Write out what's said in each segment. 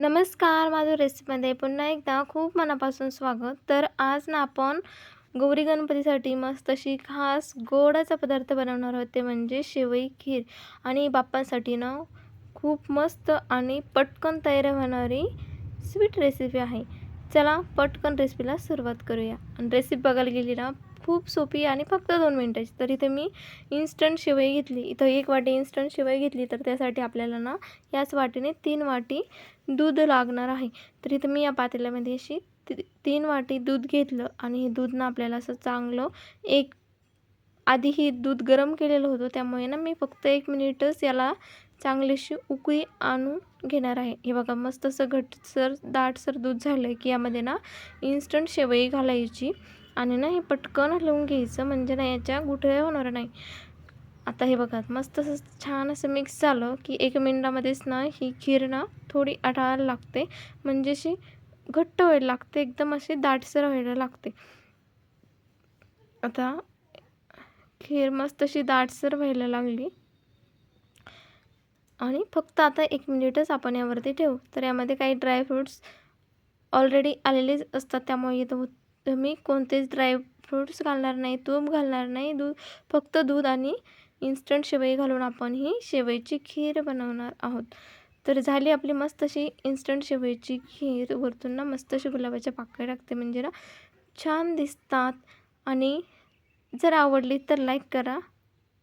नमस्कार माझं रेसिपीमध्ये पुन्हा एकदा खूप मनापासून स्वागत. तर आज ना आपण गौरी गणपतीसाठी मस्त अशी खास गोडाचा पदार्थ बनवणार आहोत. ते म्हणजे शेवई खीर. आणि बाप्पांसाठी ना खूप मस्त आणि पटकन तयार होणारी स्वीट रेसिपी आहे. चला पटकन रेसिपीला सुरुवात करूया. आणि रेसिपी बघायला गेली ना खूप सोपी आणि फक्त दोन मिनटाची. तर इथे मी इन्स्टंट शेवई घेतली. इथं एक वाटी इन्स्टंट शिवाई घेतली तर त्यासाठी आपल्याला ना याच वाटीने तीन वाटी दूध लागणार आहे. तर इथं मी या पातेल्यामध्ये अशी ती तीन वाटी दूध घेतलं आणि हे दूध ना आपल्याला असं चांगलं एक आधी ही दूध गरम केलेलं होतं त्यामुळे ना मी फक्त एक मिनिटच याला चांगलीशी उकळी आणून घेणार आहे. हे बघा मस्त असं घटसर दाटसर दूध झालं आहे की यामध्ये ना इन्स्टंट शेवई घालायची. आणि ना हे पटकन हलवून घ्यायचं म्हणजे ना याच्या गुठळ्या होणार नाही. आता हे बघा मस्त असं छान असं मिक्स झालं की एक मिनटामध्येच ना ही खीर ना थोडी आठायला लागते. म्हणजे अशी घट्ट व्हायला लागते एकदम अशी दाटसर व्हायला लागते. आता खीर मस्त अशी दाटसर व्हायला लागली. आणि फक्त आता एक मिनिटच आपण यावरती ठेवू. तर यामध्ये काही ड्रायफ्रूट्स ऑलरेडी आलेलेच असतात त्यामुळे इथं तुम्ही कोणतेच ड्रायफ्रूट्स घालणार नाही तूप घालणार नाही दूध फक्त दूध आणि इन्स्टंट शेवई घालून आपण ही शेवईची खीर बनवणार आहोत. तर झाली आपली मस्त अशी इन्स्टंट शेवईची खीर. वरतून ना मस्त अशी गुलाबाच्या पाकळ्या टाकते म्हणजे ना छान दिसतात. आणि जर आवडली तर लाईक करा.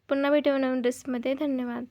पुन्हा भेटू नवीन ड्रेसमध्ये धन्यवाद.